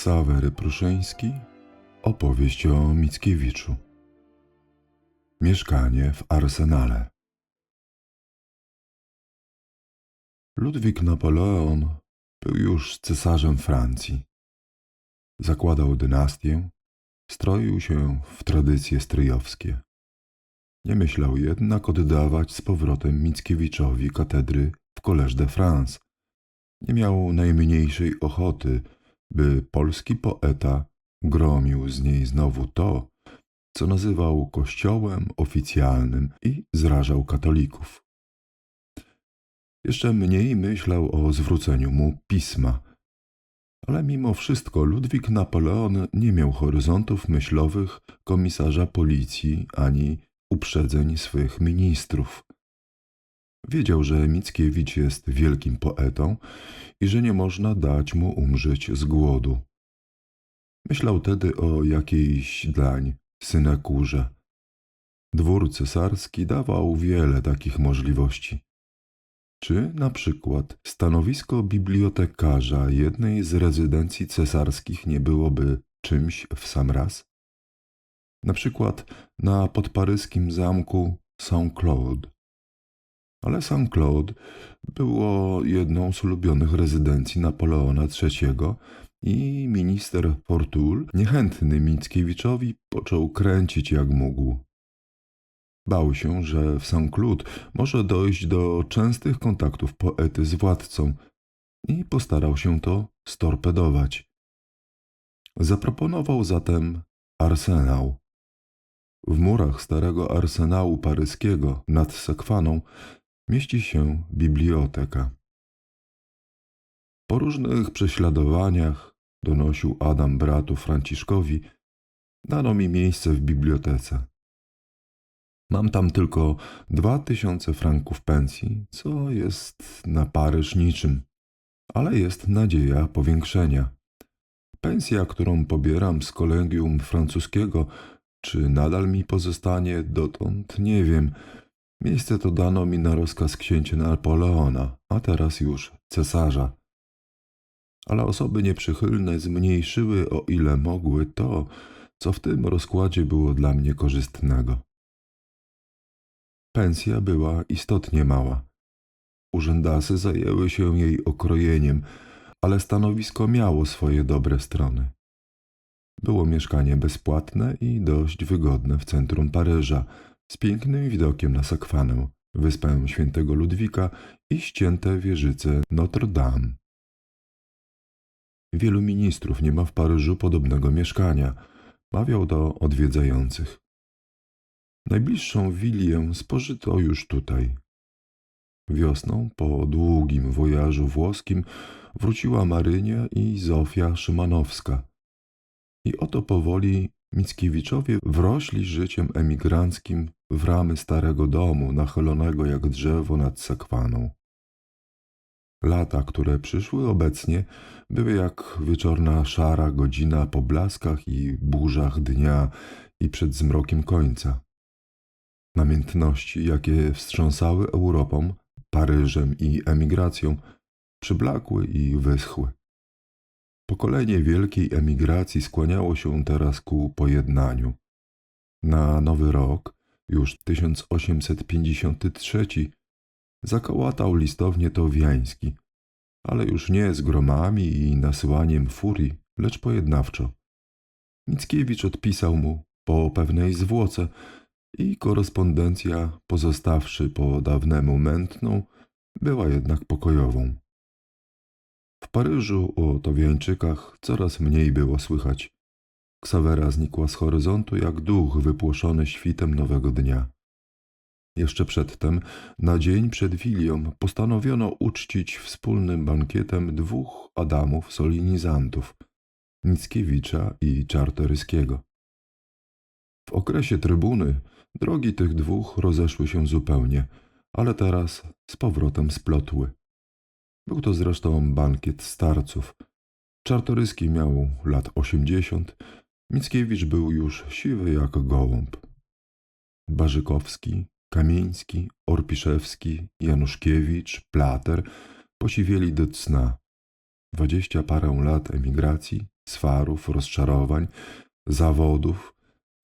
Ksawery Pruszyński Opowieść o Mickiewiczu Mieszkanie w Arsenale Ludwik Napoleon był już cesarzem Francji. Zakładał dynastię, stroił się w tradycje stryjowskie. Nie myślał jednak oddawać z powrotem Mickiewiczowi katedry w Collège de France. Nie miał najmniejszej ochoty, by polski poeta gromił z niej znowu to, co nazywał kościołem oficjalnym i zrażał katolików. Jeszcze mniej myślał o zwróceniu mu pisma. Ale mimo wszystko Ludwik Napoleon nie miał horyzontów myślowych komisarza policji ani uprzedzeń swych ministrów. Wiedział, że Mickiewicz jest wielkim poetą i że nie można dać mu umrzeć z głodu. Myślał tedy o jakiejś dlań synekurze. Dwór cesarski dawał wiele takich możliwości. Czy na przykład stanowisko bibliotekarza jednej z rezydencji cesarskich nie byłoby czymś w sam raz? Na przykład na podparyskim zamku Saint-Claude. Ale Saint-Claude było jedną z ulubionych rezydencji Napoleona III i minister Fortul, niechętny Mickiewiczowi, począł kręcić jak mógł. Bał się, że w Saint-Claude może dojść do częstych kontaktów poety z władcą i postarał się to storpedować. Zaproponował zatem arsenał. W murach starego arsenału paryskiego nad Sekwaną mieści się biblioteka. Po różnych prześladowaniach, donosił Adam bratu Franciszkowi, dano mi miejsce w bibliotece. Mam tam tylko dwa tysiące franków pensji, co jest na Paryż niczym, ale jest nadzieja powiększenia. Pensja, którą pobieram z kolegium francuskiego, czy nadal mi pozostanie dotąd, nie wiem. Miejsce to dano mi na rozkaz księcia Napoleona, a teraz już cesarza. Ale osoby nieprzychylne zmniejszyły o ile mogły to, co w tym rozkładzie było dla mnie korzystnego. Pensja była istotnie mała. Urzędasy zajęły się jej okrojeniem, ale stanowisko miało swoje dobre strony. Było mieszkanie bezpłatne i dość wygodne w centrum Paryża, z pięknym widokiem na Sakwanę, wyspę świętego Ludwika i ścięte wieżyce Notre Dame. Wielu ministrów nie ma w Paryżu podobnego mieszkania, mawiał do odwiedzających. Najbliższą wilię spożyto już tutaj. Wiosną, po długim wojażu włoskim, wróciła Marynia i Zofia Szymanowska. I oto powoli Mickiewiczowie wrośli życiem emigranckim w ramy starego domu, nachylonego jak drzewo nad Sekwaną. Lata, które przyszły obecnie, były jak wieczorna szara godzina po blaskach i burzach dnia i przed zmrokiem końca. Namiętności, jakie wstrząsały Europą, Paryżem i emigracją, przyblakły i wyschły. Pokolenie wielkiej emigracji skłaniało się teraz ku pojednaniu. Na nowy rok, już 1853, zakołatał listownie Towiański, ale już nie z gromami i nasyłaniem furii, lecz pojednawczo. Mickiewicz odpisał mu po pewnej zwłoce, i korespondencja, pozostawszy po dawnemu mętną, była jednak pokojową. W Paryżu o Towiańczykach coraz mniej było słychać. Ksawera znikła z horyzontu jak duch wypłoszony świtem nowego dnia. Jeszcze przedtem, na dzień przed Wilią, postanowiono uczcić wspólnym bankietem dwóch Adamów solinizantów, Mickiewicza i Czartoryskiego. W okresie trybuny drogi tych dwóch rozeszły się zupełnie, ale teraz z powrotem splotły. Był to zresztą bankiet starców. Czartoryski miał lat osiemdziesiąt, Mickiewicz był już siwy jak gołąb. Barzykowski, Kamieński, Orpiszewski, Januszkiewicz, Plater posiwieli do cna. Dwadzieścia parę lat emigracji, swarów, rozczarowań, zawodów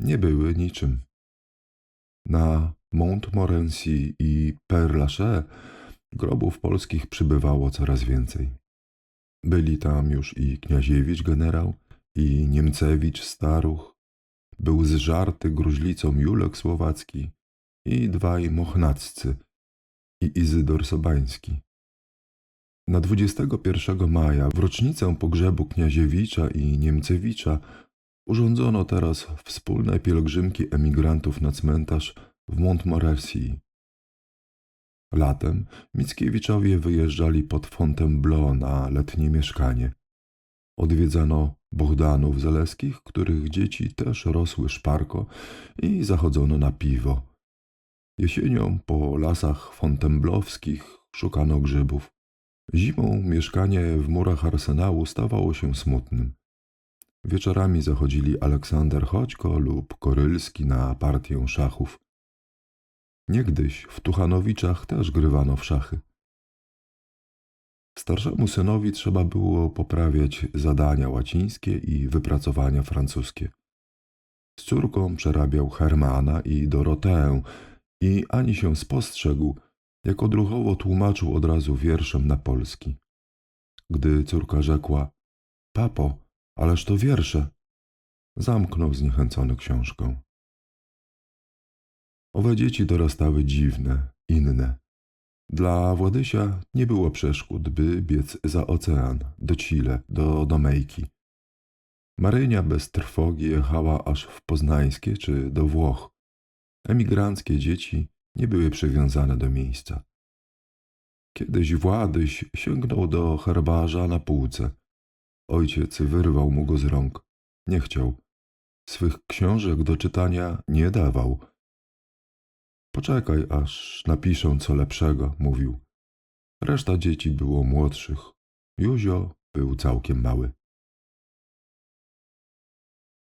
nie były niczym. Na Montmorency i Père Lachaise grobów polskich przybywało coraz więcej. Byli tam już i Kniaziewicz generał, i Niemcewicz staruch, był zżarty gruźlicą Julek Słowacki i dwaj Mochnaccy i Izydor Sobański. Na 21 maja, w rocznicę pogrzebu Kniaziewicza i Niemcewicza, urządzono teraz wspólne pielgrzymki emigrantów na cmentarz w Montmorency. Latem Mickiewiczowie wyjeżdżali pod Fontainebleau na letnie mieszkanie. Odwiedzano Bohdanów Zaleskich, których dzieci też rosły szparko i zachodzono na piwo. Jesienią po lasach fontemblowskich szukano grzybów. Zimą mieszkanie w murach arsenału stawało się smutnym. Wieczorami zachodzili Aleksander Chodźko lub Korylski na partię szachów. Niegdyś w Tuchanowiczach też grywano w szachy. Starszemu synowi trzeba było poprawiać zadania łacińskie i wypracowania francuskie. Z córką przerabiał Hermana i Doroteę i ani się spostrzegł, jak odruchowo tłumaczył od razu wierszem na polski. Gdy córka rzekła: Papo, ależ to wiersze, zamknął zniechęcony książką. Owe dzieci dorastały dziwne, inne. Dla Władysia nie było przeszkód, by biec za ocean, do Chile, do Domejki. Marynia bez trwogi jechała aż w Poznańskie czy do Włoch. Emigranckie dzieci nie były przywiązane do miejsca. Kiedyś Władyś sięgnął do herbarza na półce. Ojciec wyrwał mu go z rąk. Nie chciał. Swych książek do czytania nie dawał. Poczekaj, aż napiszę co lepszego, mówił. Reszta dzieci było młodszych. Józio był całkiem mały.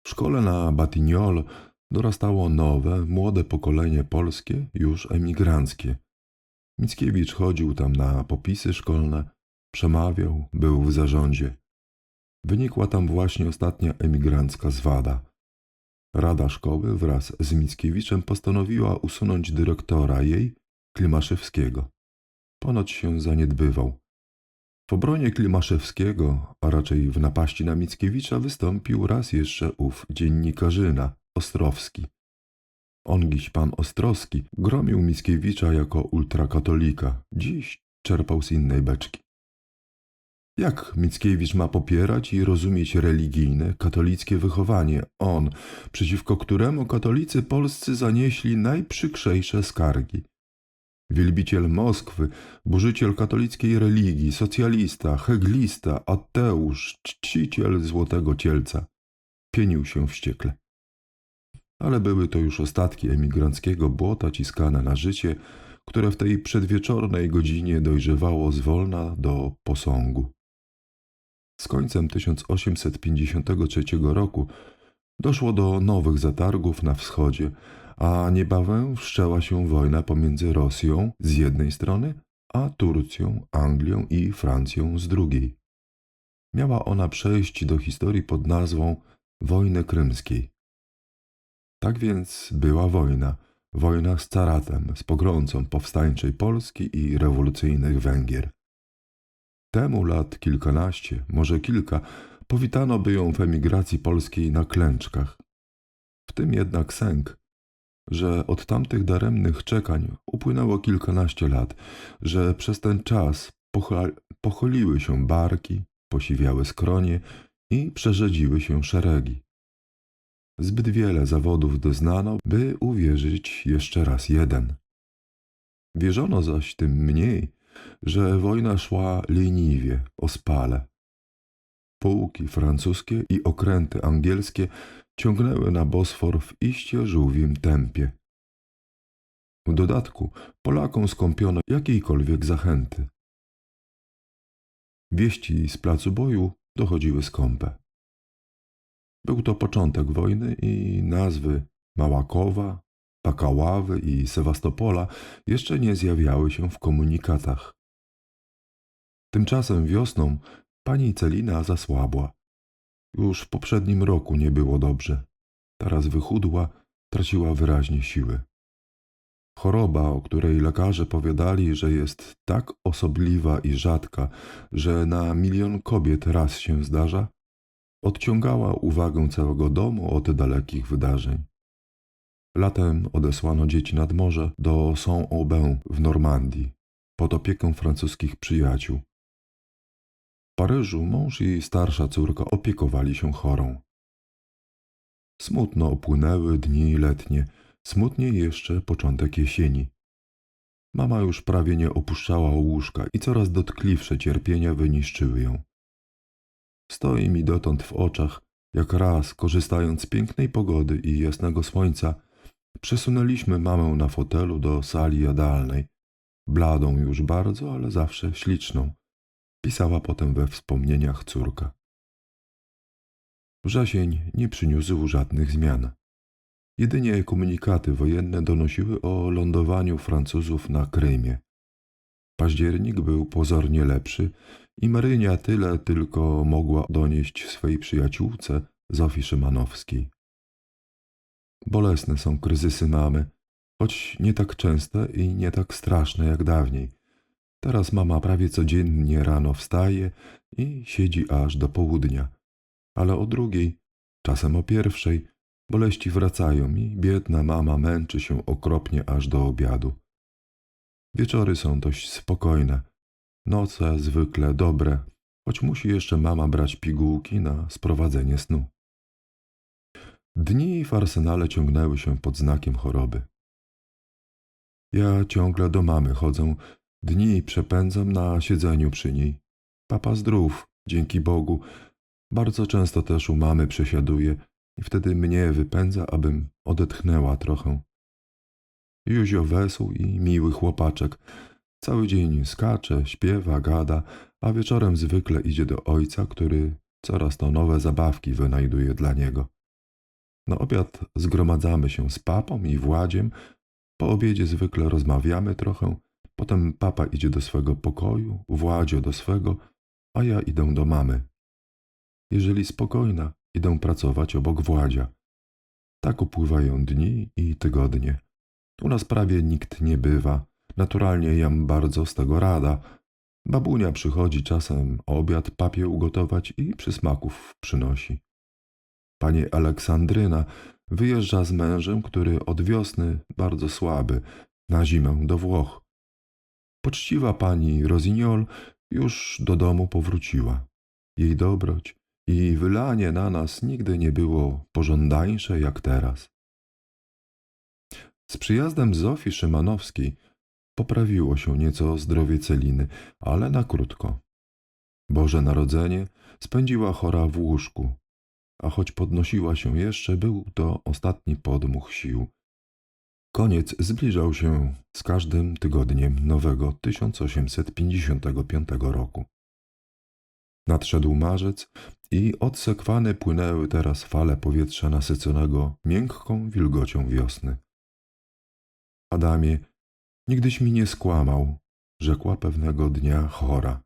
W szkole na Batignolles dorastało nowe, młode pokolenie polskie, już emigranckie. Mickiewicz chodził tam na popisy szkolne, przemawiał, był w zarządzie. Wynikła tam właśnie ostatnia emigrancka zwada. Rada szkoły wraz z Mickiewiczem postanowiła usunąć dyrektora jej, Klimaszewskiego. Ponoć się zaniedbywał. W obronie Klimaszewskiego, a raczej w napaści na Mickiewicza wystąpił raz jeszcze ów dziennikarzyna, Ostrowski. Ongiś pan Ostrowski gromił Mickiewicza jako ultrakatolika, dziś czerpał z innej beczki. Jak Mickiewicz ma popierać i rozumieć religijne, katolickie wychowanie, on, przeciwko któremu katolicy polscy zanieśli najprzykrzejsze skargi? Wielbiciel Moskwy, burzyciel katolickiej religii, socjalista, heglista, ateusz, czciciel złotego cielca. Pienił się wściekle. Ale były to już ostatki emigranckiego błota ciskane na życie, które w tej przedwieczornej godzinie dojrzewało zwolna do posągu. Z końcem 1853 roku doszło do nowych zatargów na wschodzie, a niebawem wszczęła się wojna pomiędzy Rosją z jednej strony, a Turcją, Anglią i Francją z drugiej. Miała ona przejść do historii pod nazwą Wojny Krymskiej. Tak więc była wojna, wojna z caratem, z pogromcą powstańczej Polski i rewolucyjnych Węgier. Temu lat kilkanaście, może kilka, powitano by ją w emigracji polskiej na klęczkach. W tym jednak sęk, że od tamtych daremnych czekań upłynęło kilkanaście lat, że przez ten czas pochyliły się barki, posiwiały skronie i przerzedziły się szeregi. Zbyt wiele zawodów doznano, by uwierzyć jeszcze raz jeden. Wierzono zaś tym mniej, że wojna szła leniwie, ospale. Pułki francuskie i okręty angielskie ciągnęły na Bosfor w iście żółwim tempie. W dodatku Polakom skąpiono jakiejkolwiek zachęty. Wieści z placu boju dochodziły skąpe. Był to początek wojny i nazwy Małakowa, Pakaławy i Sewastopola jeszcze nie zjawiały się w komunikatach. Tymczasem wiosną pani Celina zasłabła. Już w poprzednim roku nie było dobrze. Teraz wychudła, traciła wyraźnie siły. Choroba, o której lekarze powiadali, że jest tak osobliwa i rzadka, że na milion kobiet raz się zdarza, odciągała uwagę całego domu od dalekich wydarzeń. Latem odesłano dzieci nad morze do Saint-Aubin w Normandii pod opieką francuskich przyjaciół. W Paryżu mąż i starsza córka opiekowali się chorą. Smutno opłynęły dni letnie, smutniej jeszcze początek jesieni. Mama już prawie nie opuszczała łóżka i coraz dotkliwsze cierpienia wyniszczyły ją. Stoi mi dotąd w oczach, jak raz, korzystając z pięknej pogody i jasnego słońca, przesunęliśmy mamę na fotelu do sali jadalnej, bladą już bardzo, ale zawsze śliczną. Pisała potem we wspomnieniach córka. Wrzesień nie przyniósł żadnych zmian. Jedynie komunikaty wojenne donosiły o lądowaniu Francuzów na Krymie. Październik był pozornie lepszy i Marynia tyle tylko mogła donieść swej przyjaciółce Zofii Szymanowskiej. Bolesne są kryzysy mamy, choć nie tak częste i nie tak straszne jak dawniej. Teraz mama prawie codziennie rano wstaje i siedzi aż do południa, ale o drugiej, czasem o pierwszej, boleści wracają i biedna mama męczy się okropnie aż do obiadu. Wieczory są dość spokojne, noce zwykle dobre, choć musi jeszcze mama brać pigułki na sprowadzenie snu. Dni w arsenale ciągnęły się pod znakiem choroby. Ja ciągle do mamy chodzę, dni przepędzam na siedzeniu przy niej. Papa zdrów, dzięki Bogu. Bardzo często też u mamy przesiaduje i wtedy mnie wypędza, abym odetchnęła trochę. Józio wesół i miły chłopaczek. Cały dzień skacze, śpiewa, gada, a wieczorem zwykle idzie do ojca, który coraz to nowe zabawki wynajduje dla niego. Na obiad zgromadzamy się z papą i Władziem. Po obiedzie zwykle rozmawiamy trochę. Potem papa idzie do swego pokoju, Władzio do swego, a ja idę do mamy. Jeżeli spokojna, idę pracować obok Władzia. Tak upływają dni i tygodnie. U nas prawie nikt nie bywa. Naturalnie jam bardzo z tego rada. Babunia przychodzi czasem obiad papie ugotować i przysmaków przynosi. Pani Aleksandryna wyjeżdża z mężem, który od wiosny bardzo słaby, na zimę do Włoch. Poczciwa pani Rozignol już do domu powróciła. Jej dobroć i wylanie na nas nigdy nie było pożądańsze jak teraz. Z przyjazdem Zofii Szymanowskiej poprawiło się nieco zdrowie Celiny, ale na krótko. Boże Narodzenie spędziła chora w łóżku, a choć podnosiła się jeszcze, był to ostatni podmuch sił. Koniec zbliżał się z każdym tygodniem nowego 1855 roku. Nadszedł marzec i odsekwany płynęły teraz fale powietrza nasyconego miękką wilgocią wiosny. Adamie, nigdyś mi nie skłamał, rzekła pewnego dnia chora.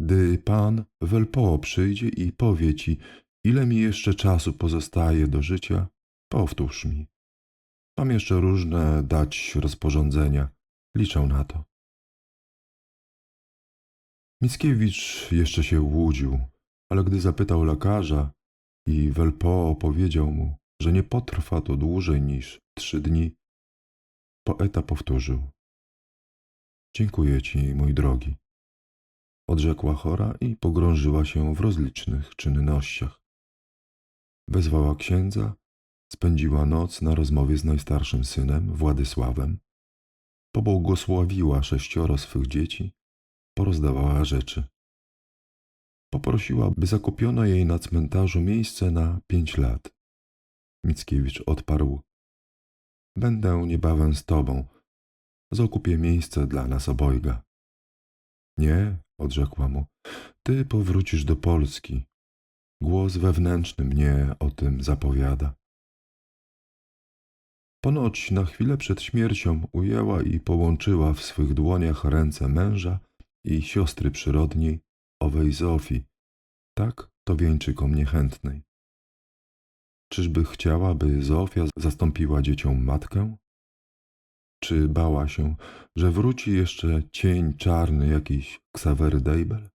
Gdy pan Welpo przyjdzie i powie ci, ile mi jeszcze czasu pozostaje do życia, powtórz mi. Mam jeszcze różne dać rozporządzenia. Liczę na to. Mickiewicz jeszcze się łudził, ale gdy zapytał lekarza i Welpo powiedział mu, że nie potrwa to dłużej niż trzy dni, poeta powtórzył. Dziękuję ci, mój drogi. Odrzekła chora i pogrążyła się w rozlicznych czynnościach. Wezwała księdza, spędziła noc na rozmowie z najstarszym synem, Władysławem, pobłogosławiła sześcioro swych dzieci, porozdawała rzeczy. Poprosiła, by zakupiono jej na cmentarzu miejsce na pięć lat. Mickiewicz odparł: Będę niebawem z tobą. Zakupię miejsce dla nas obojga. Nie, odrzekła mu, ty powrócisz do Polski. Głos wewnętrzny mnie o tym zapowiada. Ponoć na chwilę przed śmiercią ujęła i połączyła w swych dłoniach ręce męża i siostry przyrodniej, owej Zofii, tak to wieńczykom niechętnej. Czyżby chciała, by Zofia zastąpiła dzieciom matkę? Czy bała się, że wróci jeszcze cień czarny jakiś Ksawery Dejbel?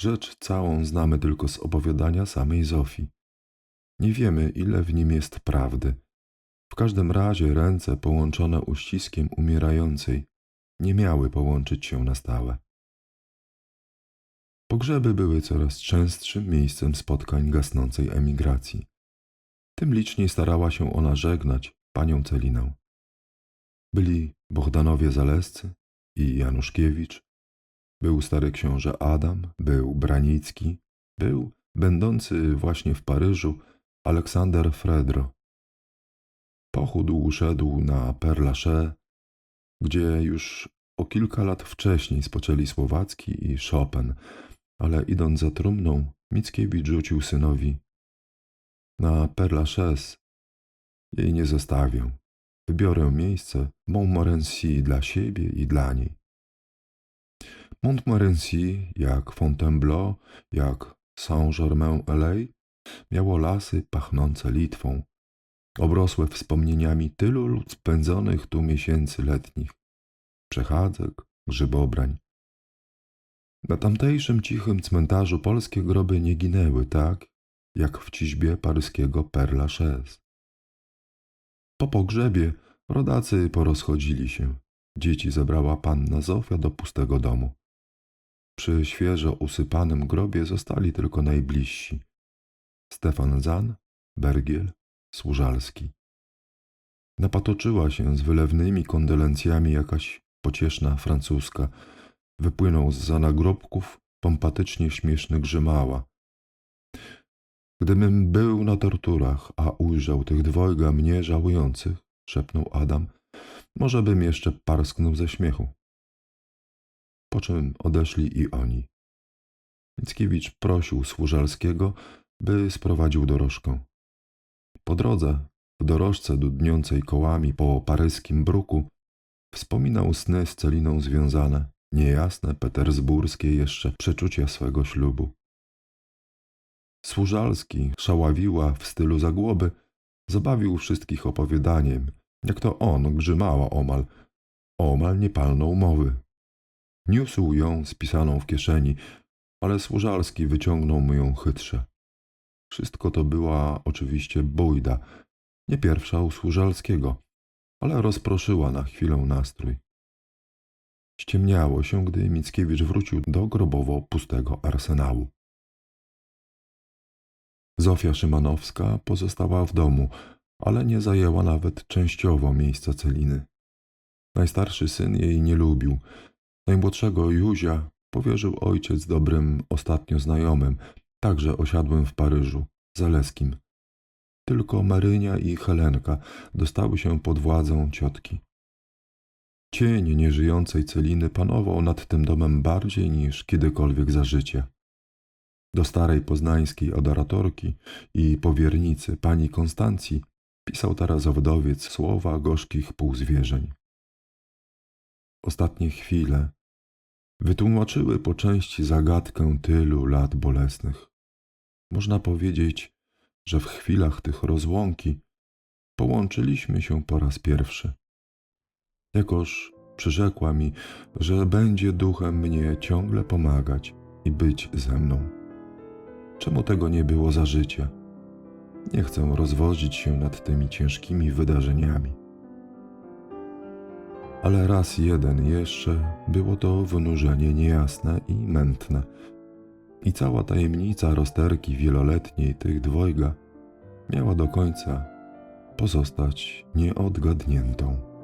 Rzecz całą znamy tylko z opowiadania samej Zofii. Nie wiemy, ile w nim jest prawdy. W każdym razie ręce połączone uściskiem umierającej nie miały połączyć się na stałe. Pogrzeby były coraz częstszym miejscem spotkań gasnącej emigracji. Tym liczniej starała się ona żegnać panią Celinę. Byli Bohdanowie Zalescy i Januszkiewicz, był stary książę Adam, był Branicki, był, będący właśnie w Paryżu, Aleksander Fredro. Pochód szedł na Père Lachaise, gdzie już o kilka lat wcześniej spoczęli Słowacki i Chopin, ale idąc za trumną, Mickiewicz rzucił synowi na Père Lachaise jej nie zostawię. Wybiorę miejsce Montmorency dla siebie i dla niej. Montmorency, jak Fontainebleau, jak Saint-Germain-en-Laye, miało lasy pachnące Litwą, obrosłe wspomnieniami tylu spędzonych tu miesięcy letnich, przechadzek, grzybobrań. Na tamtejszym cichym cmentarzu polskie groby nie ginęły tak, jak w ciźbie paryskiego Père Lachaise. Po pogrzebie rodacy porozchodzili się. Dzieci zabrała panna Zofia do pustego domu. Przy świeżo usypanym grobie zostali tylko najbliżsi. Stefan Zan, Bergiel, Służalski. Napatoczyła się z wylewnymi kondolencjami jakaś pocieszna francuska. Wypłynął z za nagrobków pompatycznie śmieszny grzymała. Gdybym był na torturach, a ujrzał tych dwojga mnie żałujących, szepnął Adam, może bym jeszcze parsknął ze śmiechu. Po czym odeszli i oni. Mickiewicz prosił Służalskiego, by sprowadził dorożkę. Po drodze, w dorożce dudniącej kołami po paryskim bruku, wspominał sny z Celiną związane, niejasne, petersburskie jeszcze przeczucia swego ślubu. Służalski, szaławiła w stylu zagłoby, zabawił wszystkich opowiadaniem, jak to on grzymała omal, omal nie palnął mowy. Niósł ją spisaną w kieszeni, ale Służalski wyciągnął mu ją chytrze. Wszystko to była oczywiście bójda, nie pierwsza u Służalskiego, ale rozproszyła na chwilę nastrój. Ściemniało się, gdy Mickiewicz wrócił do grobowo pustego arsenału. Zofia Szymanowska pozostała w domu, ale nie zajęła nawet częściowo miejsca Celiny. Najstarszy syn jej nie lubił. Najmłodszego Józia powierzył ojciec dobrym ostatnio znajomym, także osiadłym w Paryżu, Zaleskim. Tylko Marynia i Helenka dostały się pod władzę ciotki. Cień nieżyjącej Celiny panował nad tym domem bardziej niż kiedykolwiek za życia. Do starej poznańskiej adoratorki i powiernicy pani Konstancji pisał teraz wdowiec słowa gorzkich półzwierzeń. Ostatnie chwile wytłumaczyły po części zagadkę tylu lat bolesnych. Można powiedzieć, że w chwilach tych rozłąki połączyliśmy się po raz pierwszy. Jakoż przyrzekła mi, że będzie duchem mnie ciągle pomagać i być ze mną. Czemu tego nie było za życia? Nie chcę rozwodzić się nad tymi ciężkimi wydarzeniami. Ale raz jeden jeszcze było to wynurzenie niejasne i mętne. I cała tajemnica rozterki wieloletniej tych dwojga miała do końca pozostać nieodgadniętą.